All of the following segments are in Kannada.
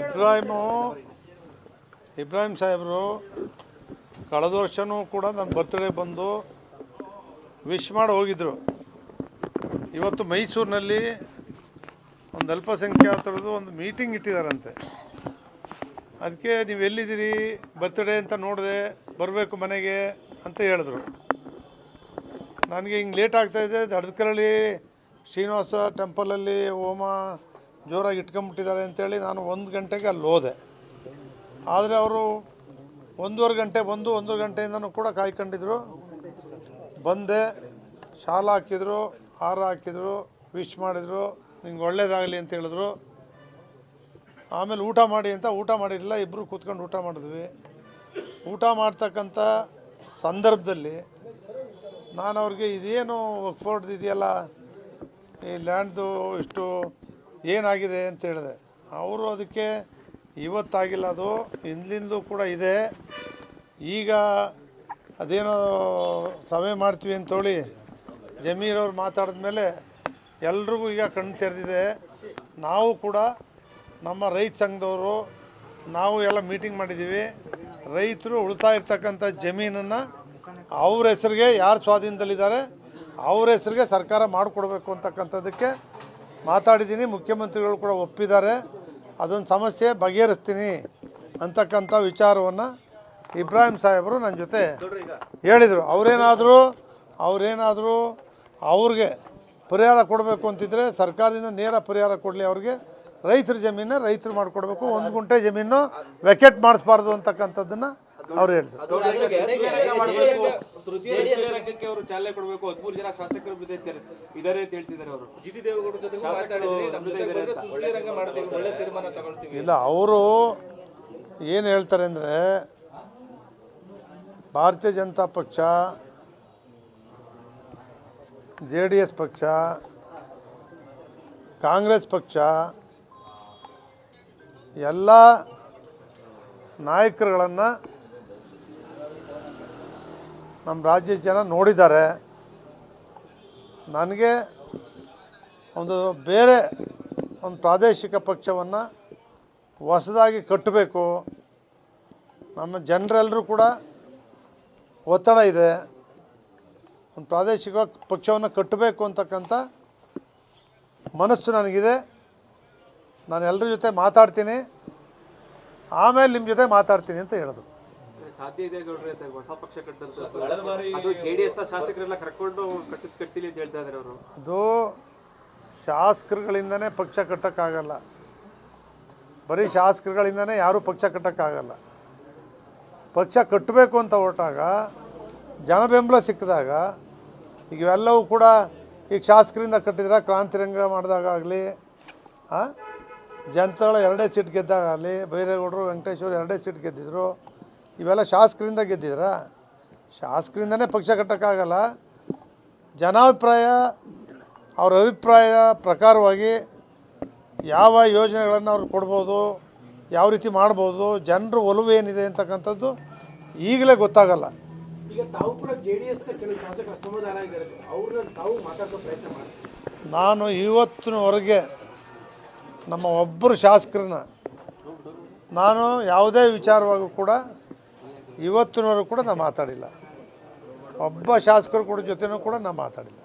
ಇಬ್ರಾಹಿಮು, ಇಬ್ರಾಹಿಂ ಸಾಹೇಬರು, ಕಳೆದ ವರ್ಷವೂ ಕೂಡ ನನ್ನ ಬರ್ತ್ಡೇ ಬಂದು ವಿಶ್ ಮಾಡಿ ಹೋಗಿದ್ರು. ಇವತ್ತು ಮೈಸೂರಿನಲ್ಲಿ ಒಂದು ಅಲ್ಪಸಂಖ್ಯಾತರದ್ದು ಒಂದು ಮೀಟಿಂಗ್ ಇಟ್ಟಿದ್ದಾರಂತೆ. ಅದಕ್ಕೆ ನೀವು ಎಲ್ಲಿದ್ದೀರಿ ಬರ್ತ್ಡೇ ಅಂತ ನೋಡಿದೆ ಬರಬೇಕು ಮನೆಗೆ ಅಂತ ಹೇಳಿದ್ರು. ನನಗೆ ಹಿಂಗೆ ಲೇಟ್ ಆಗ್ತಾಯಿದೆ ದಡದಕರಳ್ಳಿ, ಶ್ರೀನಿವಾಸ ಟೆಂಪಲಲ್ಲಿ ಹೋಮ ಜೋರಾಗಿ ಇಟ್ಕೊಂಬಿಟ್ಟಿದ್ದಾರೆ ಅಂತೇಳಿ ನಾನು ಒಂದು ಗಂಟೆಗೆ ಅಲ್ಲಿ ಹೋದೆ. ಆದರೆ ಅವರು ಒಂದೂವರೆ ಗಂಟೆ ಬಂದು ಒಂದೂವರೆ ಗಂಟೆಯಿಂದನೂ ಕೂಡ ಕಾಯ್ಕೊಂಡಿದ್ರು. ಬಂದೆ, ಶಾಲ ಹಾಕಿದ್ರು, ಹಾರ ಹಾಕಿದ್ರು ವಿಶ್ ಮಾಡಿದರು, ನಿಂಗೆ ಒಳ್ಳೇದಾಗಲಿ ಅಂತ ಹೇಳಿದ್ರು. ಆಮೇಲೆ ಊಟ ಮಾಡಿ ಅಂತ ಊಟ ಮಾಡಿರಲಿಲ್ಲ ಇಬ್ಬರು ಕೂತ್ಕೊಂಡು ಊಟ ಮಾಡಿದ್ವಿ. ಊಟ ಮಾಡ್ತಕ್ಕಂಥ ಸಂದರ್ಭದಲ್ಲಿ ನಾನು ಅವ್ರಿಗೆ ಇದೇನು ಫೋರ್ಡ್ ಇದೆಯಲ್ಲ? ಈ ಲ್ಯಾಂಡ್ದು ಇಷ್ಟು ಏನಾಗಿದೆ ಅಂತ ಹೇಳಿದೆ. ಅವರು ಅದಕ್ಕೆ ಇವತ್ತಾಗಿಲ್ಲ, ಅದು ಹಿಂದಿಂದಲೂ ಕೂಡ ಇದೆ. ಈಗ ಅದೇನೋ ಸಭೆ ಮಾಡ್ತೀವಿ ಅಂತೇಳಿ ಮಾತಾಡಿದ ಮೇಲೆ ಎಲ್ರಿಗೂ ಈಗ ಕಣ್ಣು ತೆರೆದಿದೆ. ನಾವು ಕೂಡ ನಮ್ಮ ರೈತ ಸಂಘದವರು, ನಾವು ಎಲ್ಲ ಮೀಟಿಂಗ್ ಮಾಡಿದ್ದೀವಿ. ರೈತರು ಉಳ್ತಾ ಇರ್ತಕ್ಕಂಥ ಜಮೀನನ್ನು ಅವ್ರ ಹೆಸರಿಗೆ ಯಾರು ಸ್ವಾಧೀನದಲ್ಲಿದ್ದಾರೆ, ಅವ್ರ ಹೆಸರಿಗೆ ಸರ್ಕಾರ ಮಾಡಿಕೊಡ್ಬೇಕು ಅಂತಕ್ಕಂಥದ್ದಕ್ಕೆ ಮಾತಾಡಿದ್ದೀನಿ. ಮುಖ್ಯಮಂತ್ರಿಗಳು ಕೂಡ ಒಪ್ಪಿದ್ದಾರೆ. ಅದೊಂದು ಸಮಸ್ಯೆ, ಬಗೆಹರಿಸ್ತೀನಿ ಅಂತಕ್ಕಂಥ ವಿಚಾರವನ್ನು ಇಬ್ರಾಹಿಂ ಸಾಹೇಬರು ನನ್ನ ಜೊತೆ ಹೇಳಿದರು. ಅವರೇನಾದರೂ ಅವರೇನಾದರೂ ಅವ್ರಿಗೆ ಪರಿಹಾರ ಕೊಡಬೇಕು ಅಂತಿದ್ರೆ ಸರ್ಕಾರದಿಂದ ನೇರ ಪರಿಹಾರ ಕೊಡಲಿ ಅವ್ರಿಗೆ. ರೈತರ ಜಮೀನ ರೈತರು ಮಾಡಿಕೊಡ್ಬೇಕು. ಒಂದು ಗುಂಟೆ ಜಮೀನು ವೆಕೆಟ್ ಮಾಡಿಸ್ಬಾರ್ದು ಅಂತಕ್ಕಂಥದ್ದನ್ನು ಅವ್ರು ಹೇಳ್ತಾರೆ ತೃತೀಯ ರಂಗಕ್ಕೆ ಅವರು ಚಾಲನೆ ಕೊಡಬೇಕು. ಹದಿಮೂರು ಜನ ಶಾಸಕರು ಬಿದ್ದಿದ್ದಾರೆ ಇದಾರೆ ಅಂತ ಹೇಳ್ತಿದ್ದಾರೆ ಅವರು. ಜಿಟಿ ದೇವೇಗೌಡ ಜೊತೆ ಒಳ್ಳೆ ತೀರ್ಮಾನ ತಗೊಳ್ತೀವಿ. ಇಲ್ಲ ಅವರು ಏನು ಹೇಳ್ತಾರೆ ಅಂದರೆ ಭಾರತೀಯ ಜನತಾ ಪಕ್ಷ ಜೆ ಡಿ ಎಸ್ ಪಕ್ಷ ಕಾಂಗ್ರೆಸ್ ಪಕ್ಷ ಎಲ್ಲ ನಾಯಕರುಗಳನ್ನು ನಮ್ಮ ರಾಜ್ಯದ ಜನ ನೋಡಿದ್ದಾರೆ. ನನಗೆ ಒಂದು ಬೇರೆ ಒಂದು ಪ್ರಾದೇಶಿಕ ಪಕ್ಷವನ್ನು ಹೊಸದಾಗಿ ಕಟ್ಟಬೇಕು. ನಮ್ಮ ಜನರೆಲ್ಲರೂ ಕೂಡ ಒತ್ತಡ ಇದೆ. ಒಂದು ಪ್ರಾದೇಶಿಕ ಪಕ್ಷವನ್ನು ಕಟ್ಟಬೇಕು ಅಂತಕ್ಕಂಥ ಮನಸ್ಸು ನನಗಿದೆ. ನಾನು ಎಲ್ಲರ ಜೊತೆ ಮಾತಾಡ್ತೀನಿ. ಆಮೇಲೆ ನಿಮ್ಮ ಜೊತೆ ಮಾತಾಡ್ತೀನಿ ಅಂತ ಹೇಳಿದ್ರು ಸಾಧ್ಯ ಇದೆ ಗೌಡ್ರೆ ಅಂತ ಹೊಸ ಪಕ್ಷ ಕಟ್ಟಂತ ಅದು ಜೆಡಿಎಸ್ನ ಶಾಸಕರೆಲ್ಲ ಕರ್ಕೊಂಡು ಕಟ್ಟಿದ್ ಕಟ್ಟಿಲಿ ಅಂತ ಹೇಳ್ತಾ ಇದಾರೆ ಅವರು. ಅದು ಶಾಸಕರುಗಳಿಂದನೇ ಪಕ್ಷ ಕಟ್ಟೋಕ್ಕಾಗಲ್ಲ. ಬರೀ ಶಾಸಕರುಗಳಿಂದನೇ ಯಾರೂ ಪಕ್ಷ ಕಟ್ಟೋಕ್ಕಾಗಲ್ಲ. ಪಕ್ಷ ಕಟ್ಟಬೇಕು ಅಂತ ಹೊರಟಾಗ ಜನ ಬೆಂಬಲ ಸಿಕ್ಕಿದಾಗ ಈಗ ಇವೆಲ್ಲವೂ ಕೂಡ ಈಗ ಶಾಸಕರಿಂದ ಕಟ್ಟಿದ್ರೆ ಕ್ರಾಂತಿರಂಗ ಮಾಡಿದಾಗ ಆಗಲಿ ಜನತಾಳ ಎರಡೇ ಸೀಟ್ ಗೆದ್ದಾಗಲಿ ಬೈರೇಗೌಡರು ವೆಂಕಟೇಶ್ವರ ಎರಡೇ ಸೀಟ್ ಗೆದ್ದಿದ್ರು ಇವೆಲ್ಲ ಶಾಸಕರಿಂದ ಗೆದ್ದಿದ್ರಾ? ಶಾಸಕರಿಂದನೇ ಪಕ್ಷ ಕಟ್ಟೋಕ್ಕಾಗಲ್ಲ. ಜನಾಭಿಪ್ರಾಯ ಅವ್ರ ಅಭಿಪ್ರಾಯ ಪ್ರಕಾರವಾಗಿ ಯಾವ ಯೋಜನೆಗಳನ್ನು ಅವ್ರು ಕೊಡ್ಬೋದು ಯಾವ ರೀತಿ ಮಾಡ್ಬೋದು ಜನರ ಒಲವು ಏನಿದೆ ಅಂತಕ್ಕಂಥದ್ದು ಈಗಲೇ ಗೊತ್ತಾಗಲ್ಲ. ನಾನು ಇವತ್ತಿನವರೆಗೆ ನಮ್ಮ ಒಬ್ಬರು ಶಾಸಕರನ್ನ ನಾನು ಯಾವುದೇ ವಿಚಾರವಾಗೂ ಕೂಡ ಇವತ್ತಿನವರೆಗೂ ಕೂಡ ನಾನು ಮಾತಾಡಿಲ್ಲ. ಒಬ್ಬ ಶಾಸಕರು ಕೂಡ ಜೊತೆನೂ ಕೂಡ ನಾನು ಮಾತಾಡಿಲ್ಲ.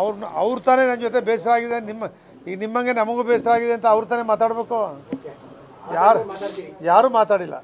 ಅವ್ರನ್ನ ಅವ್ರ ತಾನೇ ನನ್ನ ಜೊತೆ ಬೇಸರ ಆಗಿದೆ ನಿಮ್ಮ ಈಗ ನಿಮ್ಮಂಗೆ ನಮಗೂ ಬೇಸರ ಆಗಿದೆ ಅಂತ ಅವ್ರ ತಾನೇ ಮಾತಾಡಬೇಕು? ಯಾರು ಯಾರು ಮಾತಾಡಿಲ್ಲ.